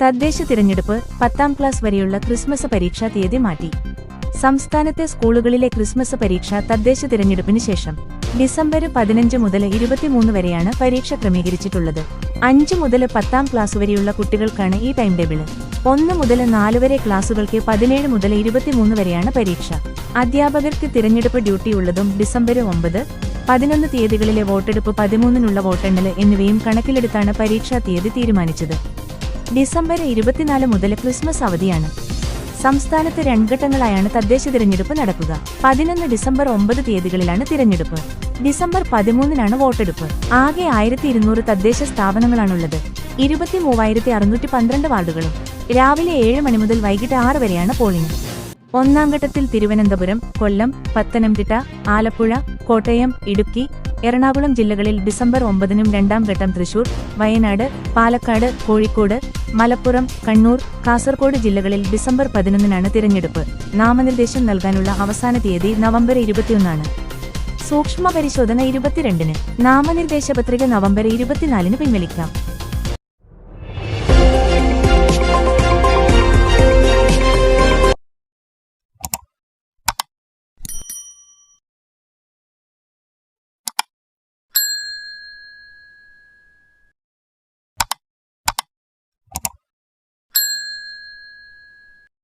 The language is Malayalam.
തദ്ദേശ തിരഞ്ഞെടുപ്പ് പത്താം ക്ലാസ് വരെയുള്ള ക്രിസ്മസ് പരീക്ഷാ തീയതി മാറ്റി. സംസ്ഥാനത്തെ സ്കൂളുകളിലെ ക്രിസ്മസ് പരീക്ഷ തദ്ദേശ തിരഞ്ഞെടുപ്പിന് ശേഷം ഡിസംബർ പതിനഞ്ച് മുതൽ ഇരുപത്തിമൂന്ന് വരെയാണ് പരീക്ഷ ക്രമീകരിച്ചിട്ടുള്ളത്. അഞ്ച് മുതൽ പത്താം ക്ലാസ് വരെയുള്ള കുട്ടികൾക്കാണ് ഈ ടൈം ടേബിൾ. ഒന്ന് മുതൽ നാല് വരെ ക്ലാസുകൾക്ക് പതിനേഴ് മുതൽ ഇരുപത്തിമൂന്ന് വരെയാണ് പരീക്ഷ. അധ്യാപകർക്ക് തിരഞ്ഞെടുപ്പ് ഡ്യൂട്ടി ഉള്ളതും ഡിസംബർ ഒമ്പത് പതിനൊന്ന് തീയതികളിലെ വോട്ടെടുപ്പ് പതിമൂന്നിനുള്ള വോട്ടെണ്ണൽ എന്നിവയും കണക്കിലെടുത്താണ് പരീക്ഷാ തീയതി തീരുമാനിച്ചത്. ഡിസംബർ ഇരുപത്തിനാല് മുതൽ ക്രിസ്മസ് അവധിയാണ്. സംസ്ഥാനത്ത് രൺഘട്ടങ്ങളായാണ് തദ്ദേശ തിരഞ്ഞെടുപ്പ് നടക്കുക. പതിനൊന്ന് ഡിസംബർ ഒമ്പത് തീയതികളിലാണ് തിരഞ്ഞെടുപ്പ്. ഡിസംബർ പതിമൂന്നിനാണ് വോട്ടെടുപ്പ്. ആകെ ആയിരത്തി ഇരുന്നൂറ് തദ്ദേശ സ്ഥാപനങ്ങളാണുള്ളത്. ഇരുപത്തി മൂവായിരത്തി അറുന്നൂറ്റി പന്ത്രണ്ട് വാർഡുകളും. രാവിലെ ഏഴ് മണി മുതൽ വൈകിട്ട് ആറ് വരെയാണ് പോളിംഗ്. ഒന്നാം ഘട്ടത്തിൽ തിരുവനന്തപുരം കൊല്ലം പത്തനംതിട്ട ആലപ്പുഴ കോട്ടയം ഇടുക്കി എറണാകുളം ജില്ലകളിൽ ഡിസംബർ ഒമ്പതിനും രണ്ടാം ഘട്ടം തൃശൂർ വയനാട് പാലക്കാട് കോഴിക്കോട് മലപ്പുറം കണ്ണൂർ കാസർഗോഡ് ജില്ലകളിൽ ഡിസംബർ പതിനൊന്നിനാണ് തിരഞ്ഞെടുപ്പ്. നാമനിർദ്ദേശം നൽകാനുള്ള അവസാന തീയതി നവംബർ ഇരുപത്തിയൊന്നാണ്. സൂക്ഷ്മ പരിശോധന ഇരുപത്തിരണ്ടിന്. നാമനിർദ്ദേശ പത്രിക നവംബർ ഇരുപത്തിനാലിന് പിൻവലിക്കാം.